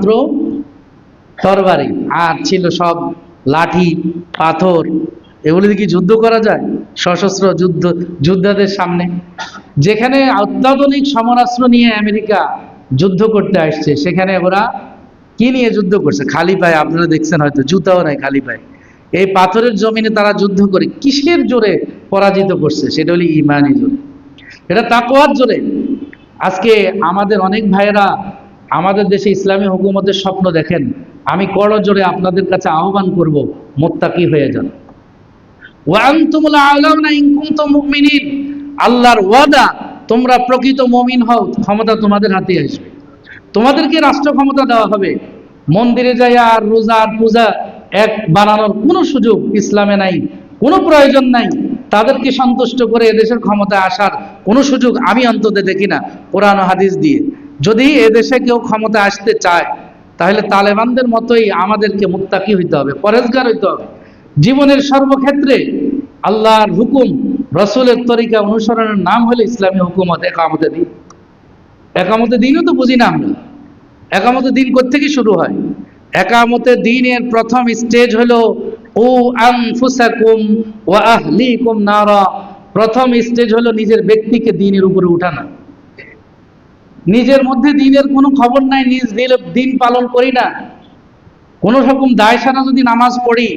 মাত্র তরবারি। আর ছিল সব লাঠি, পাথর। এগুলি কি যুদ্ধ করা যায়? সশস্ত্র যুদ্ধ, যোদ্ধাদের সামনে। যেখানে অত্যাধুনিক সমরাস্ত্র নিয়ে আমেরিকা যুদ্ধ করতে আসছে, সেখানে ওরা কি নিয়ে যুদ্ধ করছে? খালি পায়ে, আপনারা দেখছেন হয়তো, জুতাও নাই খালি পায়ে। এই পাথরের জমিনে তারা যুদ্ধ করে কিসের জোরে পরাজিত করছে? সেটা হলো ইমানি জোরে। এটা তাকওয়ার জোরে। আজকে আমাদের অনেক ভাইয়েরা আমাদের দেশে ইসলামী হুকুমতের স্বপ্ন দেখেন। আমি কড় জোরে আপনাদের কাছে আহ্বান করব, মোত্তাকি হয়ে যান। আল্লাহর ওয়াদা, তোমরা প্রকৃত মুমিন হও, ক্ষমতা তোমাদের হাতে আসবে। তোমাদেরকে রাষ্ট্র ক্ষমতা দেওয়া হবে। মন্দিরে যাই আর রোজা আর পূজা এক বানানোর কোনো সুযোগ ইসলামে নাই, কোনো প্রয়োজন নাই। তাদেরকে সন্তুষ্ট করে এদেশের ক্ষমতায় আসার কোনো সুযোগ আমি অন্তত দেখি না, কোরআন হাদিস দিয়ে। যদি এদেশে কেউ ক্ষমতা আসতে চায়, তাহলে তালেবানদের মতোই আমাদেরকে মুত্তাকি হইতে হবে, পরেজগার হইতে হবে। জীবনের সর্বক্ষেত্রে আল্লাহর হুকুম, রসুলের তরিকা অনুসরণের নাম হলো ইসলামী হুকুমত, একামতে দিন। একামতে দিনও তো বুঝি না আমরা। একামতে দিন কোথেকে শুরু হয়? একামতে দিনের প্রথম স্টেজ হলো ও আনফুসাকুম ওয়া আহলিকুম নারা। প্রথম স্টেজ হলো নিজের ব্যক্তিকে দিনের উপরে উঠানো। নিজের মধ্যে দিনের কোনো খবর নাই, নিজ দিন পালন করি না। কোন রকম দায় সারা যদি নামাজ পড়ি,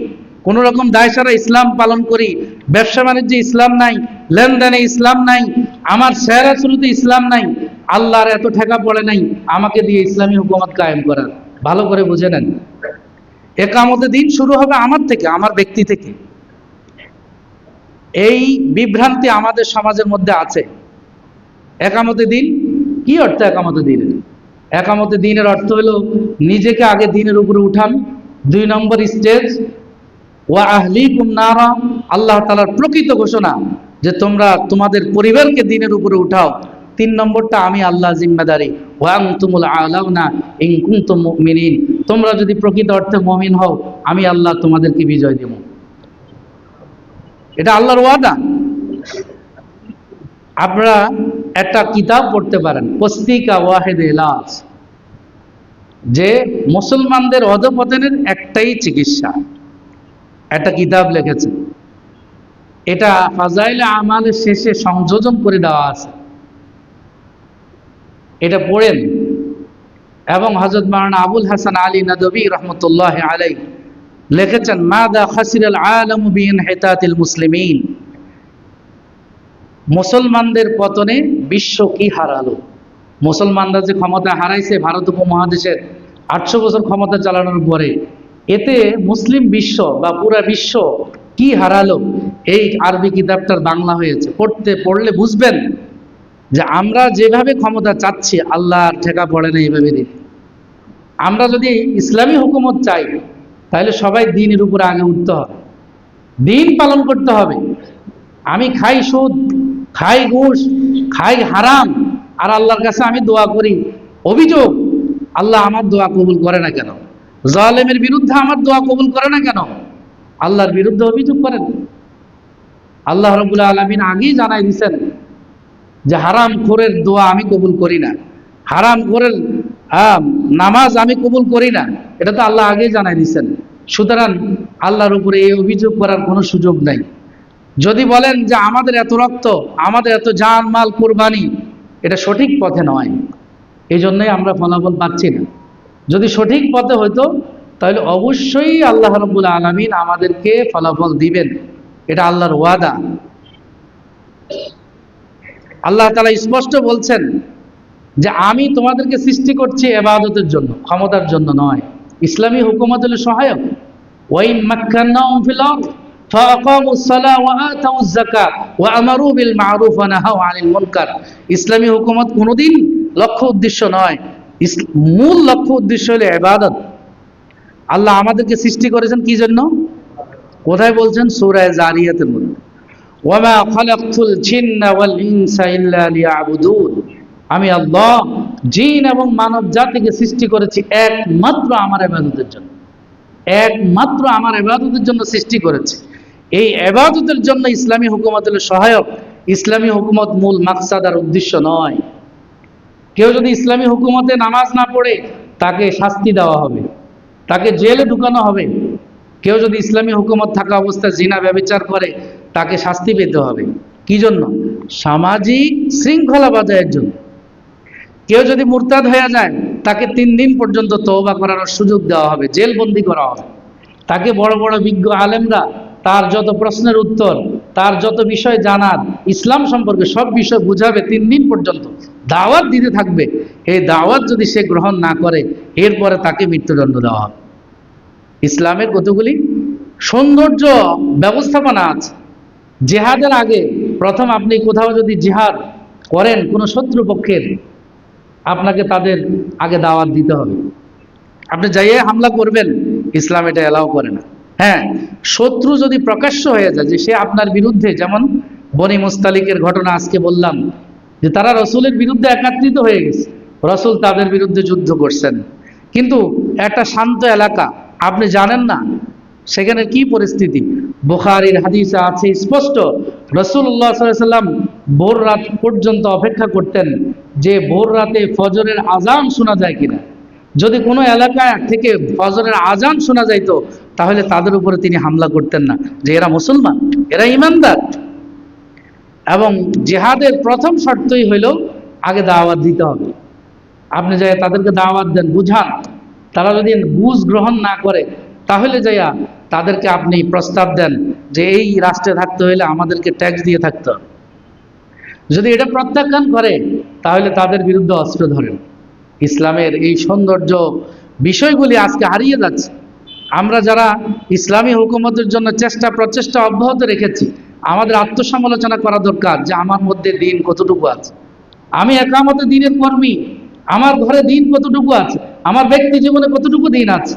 কোন রকম দায় সারা ইসলাম পালন করি, ব্যবসা বাণিজ্যে ইসলাম নাই, লেনদেনে ইসলাম নাই, আমার শেয়ারা শুরুতে ইসলাম নাই, আল্লাহর এত ঠেকা পড়ে নাই, আমাকে দিয়ে ইসলামী হুকুমত কায়েম করার। ভালো করে বুঝে নেন। একামতে দিন শুরু হবে আমার থেকে, আমার ব্যক্তি থেকে। এই বিভ্রান্তি আমাদের সমাজের মধ্যে আছে। একামতে দিন কি অর্থ একামতে দিনের? একামতে দিনের অর্থ হলো নিজেকে আগে দিনের উপরে উঠান। দুই নম্বর স্টেজ ওয়া আহলিকুম নারা, আল্লাহ তাআলার প্রকৃত ঘোষণা যে তোমরা তোমাদের পরিবারকে দিনের উপরে উঠাও। তিন নম্বরটা, আমি আল্লাহ জিম্মাদারি। ওয়া আনতুমুল আলাউনা ইন কুনতুম মুমিনিন, তোমরা যদি প্রকৃত অর্থে মুমিন হও, আমি আল্লাহ তোমাদেরকে বিজয় দেব। এটা আল্লাহর ওয়াদা। আপনারা একটা কিতাব পড়তে পারেন। পস্তিকা ওয়াহেদ এলাজ যে মুসলমানদের অধপতনের একটাই চিকিৎসা। একটা কিতাব লিখেছে। এটা ফাজাইল আমালের শেষে সংযোজন করে দেওয়া আছে। এটা পড়েন। এবং হজরত মারানা আবুল হাসান আলী নদবী রহমতুল্লাহ আলাই লিখেছেন, মাদা খাসির আল আলম বিন হেতাতিল মুসলিমিন। মুসলমানদের পতনে বিশ্ব কি হারালো? মুসলমানরা যে ক্ষমতা হারাইছে ভারত উপমহাদেশের আটশো বছর ক্ষমতা চালানোর পরে, এতে মুসলিম বিশ্ব বা পুরা বিশ্ব কি হারালো? এই আরবি কিতাবটার বাংলা হয়েছে। পড়তে, পড়লে বুঝবেন যে আমরা যেভাবে ক্ষমতা চাচ্ছি, আল্লাহর ঠেকা পড়ে না এইভাবে দিন। আমরা যদি ইসলামী হুকুমত চাই, তাহলে সবাই দিনের উপরে আগে উঠতে হবে। দিন পালন করতে হবে। আমি খাই, সুদ খাই ঘুষ, খাই হারাম। আর আল্লাহর কাছে আমি দোয়া করি। অভিযোগ, আল্লাহ আমার দোয়া কবুল করে না কেন? জালেমের বিরুদ্ধে আমার দোয়া কবুল করে না কেন? আল্লাহর বিরুদ্ধে অভিযোগ করেন। আল্লাহ রবুল্লা আলমিন আগেই জানাই দিছেন যে হারাম খোরের দোয়া আমি কবুল করি না। হারাম খোরের নামাজ আমি কবুল করি না। এটা তো আল্লাহ আগেই জানাই দিছেন। সুতরাং আল্লাহর উপরে এই অভিযোগ করার কোনো সুযোগ নাই। যদি বলেন যে আমাদের এত রক্ত, আমাদের এত জান, মাল, কোরবানি, এটা সঠিক পথে নয়। এই জন্যই আমরা ফলাফল পাচ্ছি না। যদি সঠিক পথে হতো তাহলে অবশ্যই আল্লাহ রব্বুল আলমিন আমাদেরকে ফলাফল দিবেন। এটা আল্লাহর ওয়াদা। আল্লাহ তালা স্পষ্ট বলছেন যে আমি তোমাদেরকে সৃষ্টি করছি এবাদতের জন্য, ক্ষমতার জন্য নয়। ইসলামী হুকুমত হলো সহায়ক। ওয়াইন মাক্কান্নাহুম ফিল ইসলামী হুকুমত কোনোদিন লক্ষ্য উদ্দেশ্য নয়। মূল লক্ষ্য উদ্দেশ্য হলো ইবাদত। আল্লাহ আমাদেরকে সৃষ্টি করেছেন কি জন্য? কোথায় বলছেন? সূরা জারিয়াতের মধ্যে। ওয়ামা খালাকতুল জিন্না ওয়াল ইনসা ইল্লা লিয়াবুদুন। আমি আল্লাহ, জিন এবং মানব জাতিকে সৃষ্টি করেছি একমাত্র আমার ইবাদতের জন্য। একমাত্র আমার ইবাদতের জন্য সৃষ্টি করেছি। এই ইবাদতের জন্য ইসলামী হুকুমত হলো সহায়ক, ইসলামী হুকুমত মূল মাকসাদ আর উদ্দেশ্য নয়। কেউ যদি ইসলামী হুকুমতে নামাজ না পড়ে, তাকে শাস্তি দেওয়া হবে, তাকে জেলে ঢুকানো হবে। কেউ যদি ইসলামী হুকুমত থাকা অবস্থায় জিনা ব্যবচার করে, তাকে শাস্তি পেতে হবে। কি জন্য? সামাজিক শৃঙ্খলা বজায়ের জন্য। কেউ যদি মুরতাদ হয়ে যায়, তাকে তিন দিন পর্যন্ত তওবা করার সুযোগ দেওয়া হবে, জেলবন্দি করা হবে। তাকে বড় বড় বিজ্ঞ আলেমরা তার যত প্রশ্নের উত্তর, তার যত বিষয় জানার, ইসলাম সম্পর্কে সব বিষয় বুঝাবে তিন দিন পর্যন্ত। দাওয়াত দিতে থাকবে। এই দাওয়াত যদি সে গ্রহণ না করে, এরপরে তাকে মৃত্যুদণ্ড দেওয়া হবে। ইসলামের কতগুলি সৌন্দর্য ব্যবস্থাপনা আছে। জেহাদের আগে প্রথম আপনি কোথাও যদি জিহাদ করেন, কোনো শত্রুপক্ষের আপনাকে তাদের আগে দাওয়াত দিতে হবে। আপনি যাইয়ে হামলা করবেন, ইসলাম এটা এলাও করে না। হ্যাঁ শত্রু যদি প্রকাশ্য হয়ে যায়, যে সে আপনার বিরুদ্ধে, যেমন বনি মুস্তালিকের ঘটনা আজকে বললাম, যে তারা রসুলের বিরুদ্ধে একাত্রিত হয়ে গেছে। রসুল তাদের বিরুদ্ধে যুদ্ধ করছেন। কিন্তু একটা শান্ত এলাকা, আপনি জানেন না, সেখানে কি পরিস্থিতি? বুখারির হাদিসে আছে স্পষ্ট, রসুল্লাহ সাল্লাম ভোর রাত পর্যন্ত অপেক্ষা করতেন যে ভোর রাতে ফজরের আজান শোনা যায় কিনা। যদি কোনো এলাকা থেকে ফজরের আজান শোনা যাইতো তাহলে তাদের উপরে তিনি হামলা করতেন না। যে এরা মুসলমান, এরা ইমানদার। এবং জেহাদের প্রথম শর্তই হইল আগে দাওয়াত দিতে হবে। আপনি যাই তাদেরকে দাওয়াত দেন, বুঝান। তারা যদি বুঝ গ্রহণ না করে, তাহলে যাইয়া তাদেরকে আপনি প্রস্তাব দেন যে এই রাষ্ট্রে থাকতে হইলে আমাদেরকে ট্যাক্স দিয়ে থাকতে হবে। যদি এটা প্রত্যাখ্যান করে, তাহলে তাদের বিরুদ্ধে অস্ত্র ধরেন। ইসলামের এই সৌন্দর্য বিষয়গুলি আজকে হারিয়ে যাচ্ছে। আমরা যারা ইসলামী হুকুমতের জন্য চেষ্টা, প্রচেষ্টা অব্যাহত রেখেছি, আমাদের আত্মসমালোচনা করা দরকার যে আমার মধ্যে দিন কতটুকু আছে। আমি একামতে দিনের কর্মী, আমার ঘরে দিন কতটুকু আছে, আমার ব্যক্তি জীবনে কতটুকু দিন আছে।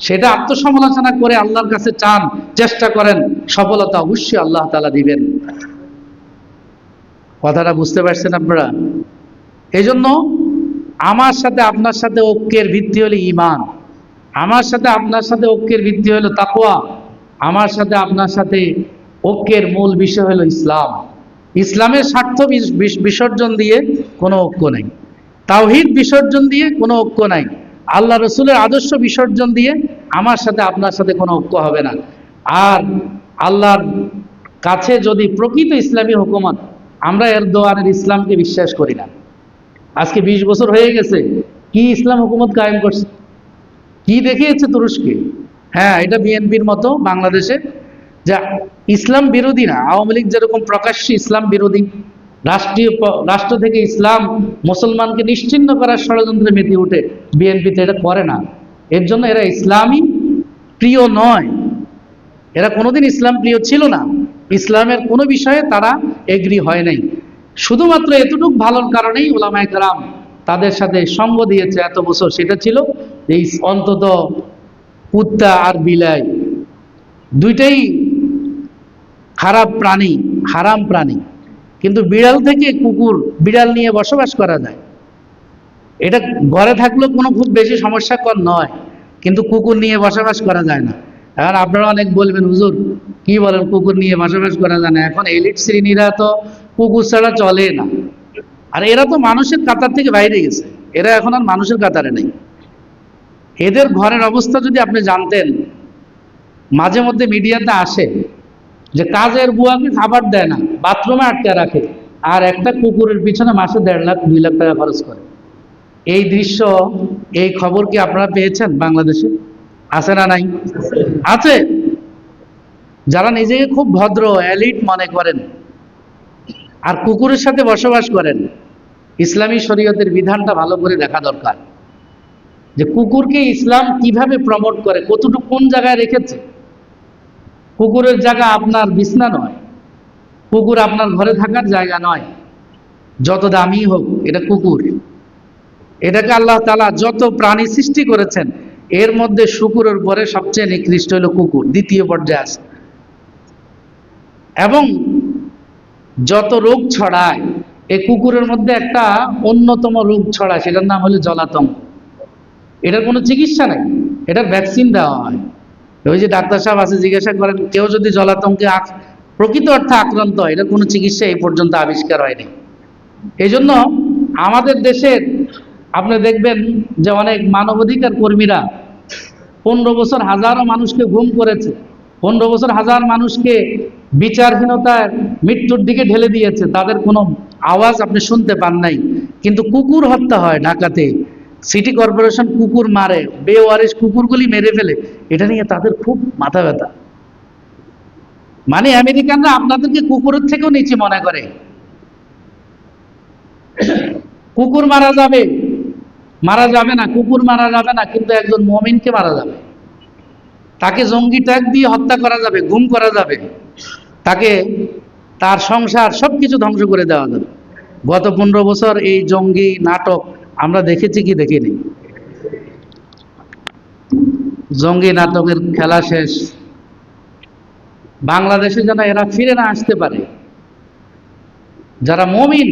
সেটা আত্মসমালোচনা করে আল্লাহর কাছে চান, চেষ্টা করেন, সফলতা অবশ্যই আল্লাহ তালা দিবেন। কথাটা বুঝতে পারছেন আপনারা? এই জন্য আমার সাথে আপনার সাথে ঐক্যের ভিত্তি হলে ইমান আমার সাথে আপনার সাথে ঐক্যের ভিত্তি হলো তাকওয়া। আমার সাথে আপনার সাথে ঐক্যের মূল বিষয় হলো ইসলাম। ইসলামের স্বার্থ বিস- বিস- বিসর্জন দিয়ে কোনো ঐক্য নাই। তাওহিদ বিসর্জন দিয়ে কোনো ঐক্য নাই। আল্লাহ রসুলের আদর্শ বিসর্জন দিয়ে আমার সাথে আপনার সাথে কোনো ঐক্য হবে না। আর আল্লাহর কাছে যদি প্রকৃত ইসলামী হুকুমত, আমরা এর দোয়ানের ইসলামকে বিশ্বাস করি না। আজকে ২০ বছর হয়ে গেছে, কি ইসলাম হুকুমত কায়েম করছে? কি দেখিয়েছে তুরস্কে? হ্যাঁ এটা বিএনপির মতো বাংলাদেশে যা, ইসলাম বিরোধী না। আওয়ামী লীগ যেরকম প্রকাশ্যে ইসলাম বিরোধী, রাষ্ট্রীয় রাষ্ট্র থেকে ইসলাম মুসলমানকে নিশ্চিন্ন করার ষড়যন্ত্রে মেতে উঠে বিএনপিতে, এটা করে না। এর জন্য এরা ইসলামী প্রিয় নয়। এরা কোনোদিন ইসলাম প্রিয় ছিল না। ইসলামের কোনো বিষয়ে তারা এগ্রি হয় নাই। শুধুমাত্র এতটুকু ভালোর কারণেই ওলামায় কালাম তাদের সাথে সঙ্গ দিয়েছে এত বছর। সেটা ছিল এই অন্তত কুত্তা আর বিলাই দুইটাই খারাপ প্রাণী, হারাম প্রাণী। কিন্তু বিড়াল থেকে কুকুর, বিড়াল নিয়ে বসবাস করা যায়। এটা ঘরে থাকলেও কোনো খুব বেশি সমস্যাকর নয়, কিন্তু কুকুর নিয়ে বসবাস করা যায় না। এখন আপনারা অনেক বলবেন, হুজুর, কি বলেন? কুকুর নিয়ে বসবাস করা যায় না। এখন এলিট শ্রেণীরা তো কুকুর ছাড়া চলে না। আর এরা তো মানুষের কাতার থেকে বাইরে গেছে। এরা এখন আর মানুষের কাতারে নেই। এদের ঘরের অবস্থা যদি আপনি জানতেন, মাঝে মধ্যে মিডিয়াতে আসে যে কাজের বুয়াকে খাবার দেয় না, বাথরুমে আটকে রাখে, আর একটা কুকুরের পিছনে মাসে দেড় লাখ, দুই লাখ টাকা খরচ করে। এই দৃশ্য, এই খবর কি আপনারা পেয়েছেন বাংলাদেশে? আছে না নাই? আছে। যারা নিজেকে খুব ভদ্র, এলিট মনে করেন, আর কুকুরের সাথে বসবাস করেন ইসলামী শরীয়তের বিধানটা ভালো করে দেখা দরকার। যে কুকুরকে ইসলাম কীভাবে প্রমোট করে, কতটুকু কোন জায়গায় রেখেছে? কুকুরের জায়গা আপনার বিছনা নয়, কুকুর আপনার ঘরে থাকার জায়গা নয়। যত দামি হোক, এটা কুকুর। এটাকে আল্লাহ তালা যত প্রাণী সৃষ্টি করেছেন, এর মধ্যে শুকুরের পরে সবচেয়ে নিকৃষ্ট হলো কুকুর, দ্বিতীয় পর্যায়ে আছে এবং যত রোগ ছড়ায় এই কুকুরের মধ্যে একটা অন্যতম রোগ ছড়ায়, সেটার নাম হলো জলাতঙ্ক। এটার কোনো চিকিৎসা নেই এটার ভ্যাকসিন দেওয়া হয়। ওই যে ডাক্তার সাহেব আছে, জিজ্ঞাসা করেন, কেউ যদি জলাতঙ্কে প্রকৃত অর্থে আক্রান্ত হয়, এটার কোনো চিকিৎসা এই পর্যন্ত আবিষ্কার হয়নি। এই জন্য আমাদের দেশের, আপনি দেখবেন যে অনেক মানবাধিকার কর্মীরা পনেরো বছর হাজারো মানুষকে গুম করেছে। পনেরো বছর হাজার মানুষকে বিচারহীনতার মৃত্যুর দিকে ঢেলে দিয়েছে, তাদের কোনো আওয়াজ আপনি শুনতে পান নাই। কিন্তু কুকুর হত্যা হয় ঢাকাতে। সিটি কর্পোরেশন কুকুর মারে, বেওয়ারিশ কুকুরগুলি মেরে ফেলে। এটা নিয়ে তাদের খুব মাথা ব্যথা। মানে আমেরিকানরা আপনাদেরকে কুকুরের থেকেও নিচে মনে করে। কুকুর মারা যাবে মারা যাবে না, কুকুর মারা যাবে না, কিন্তু একজন মমিনকে মারা যাবে। তাকে জঙ্গি ট্যাগ দিয়ে হত্যা করা যাবে, গুম করা যাবে। তাকে তার সংসার সব কিছু ধ্বংস করে দেওয়া যাবে। গত পনেরো বছর এই জঙ্গি নাটক আমরা দেখেছি কি দেখিনি। জঙ্গি নাটকের খেলা শেষ। বাংলাদেশে যেন এরা ফিরে না আসতে পারে। যারা মমিন,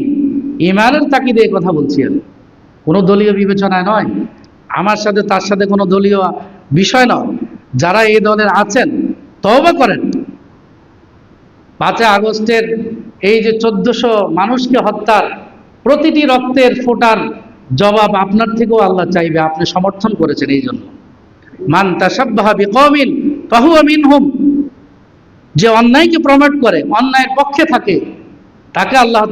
ইমানের তাকিদে কথা বলছি আমি। কোনো দলীয় বিবেচনায় নয়। আমার সাথে তার সাথে কোনো দলীয় বিষয় নয়। যারা এই দলের আছেন, তওবা করেন। পাঁচই আগস্টের এই যে চোদ্দশো মানুষকে হত্যার প্রতিটি রক্তের ফোটার জবাব আপনার থেকেও আল্লাহ চাইবে, আপনি সমর্থন করেছেন এই জন্য। মান তাসাব্বাহা বিকওমিন ফাহুয়া মিনহুম, যে অন্যায়কে প্রমোট করে, অন্যায়ের পক্ষে থাকে, তাকে আল্লাহ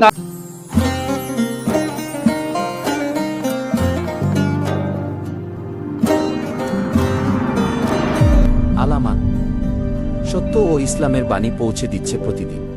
ইসলামের বাণী পৌঁছে দিচ্ছে প্রতিদিন।